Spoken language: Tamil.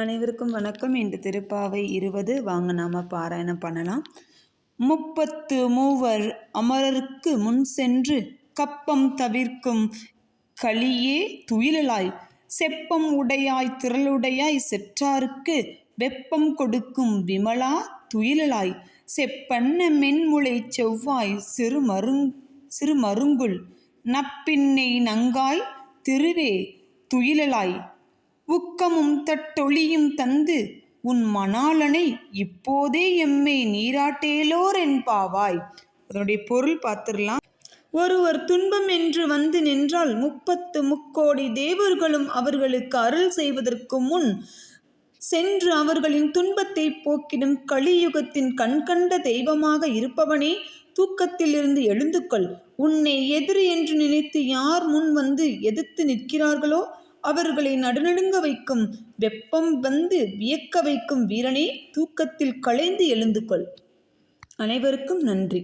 அனைவருக்கும் வணக்கம். இன்று திருப்பாவை இருபது. வாங்க நாம பாராயணம் பண்ணலாம். முப்பத்து மூவர் அமரருக்கு முன் சென்று கப்பம் தவிர்க்கும் களியே துயிலலாய் செப்பம் உடையாய் திரளுடையாய் செற்றாருக்கு வெப்பம் கொடுக்கும் விமலா துயிலலாய் செப்பண்ண மென்முளை செவ்வாய் சிறு மருங் சிறு மருங்குள் நப்பின்னை நங்காய் திருவே துயிலலாய் உக்கமும் தட்டொழியும் தந்து உன் மணாளனை இப்போதே எம்மை நீராட்டேலோர் என்பாவாய். அதனுடைய பொருள் பார்த்துடலாம். ஒருவர் துன்பம் என்று வந்து நின்றால் முப்பத்து முக்கோடி தேவர்களும் அவர்களுக்கு அருள் செய்வதற்கு முன் சென்று அவர்களின் துன்பத்தை போக்கிடும் கலியுகத்தின் கண்கண்ட தெய்வமாக இருப்பவனே தூக்கத்திலிருந்து எழுந்து கொள் உன்னை எதிரி என்று நினைத்து யார் முன் வந்து எதிர்த்து நிற்கிறார்களோ அவர்களை நடுநடுங்க வைக்கும். வெப்பம் வந்து வியக்க வைக்கும் வீரனே தூக்கத்தில் களைந்து எழுந்து கொள் அனைவருக்கும் நன்றி.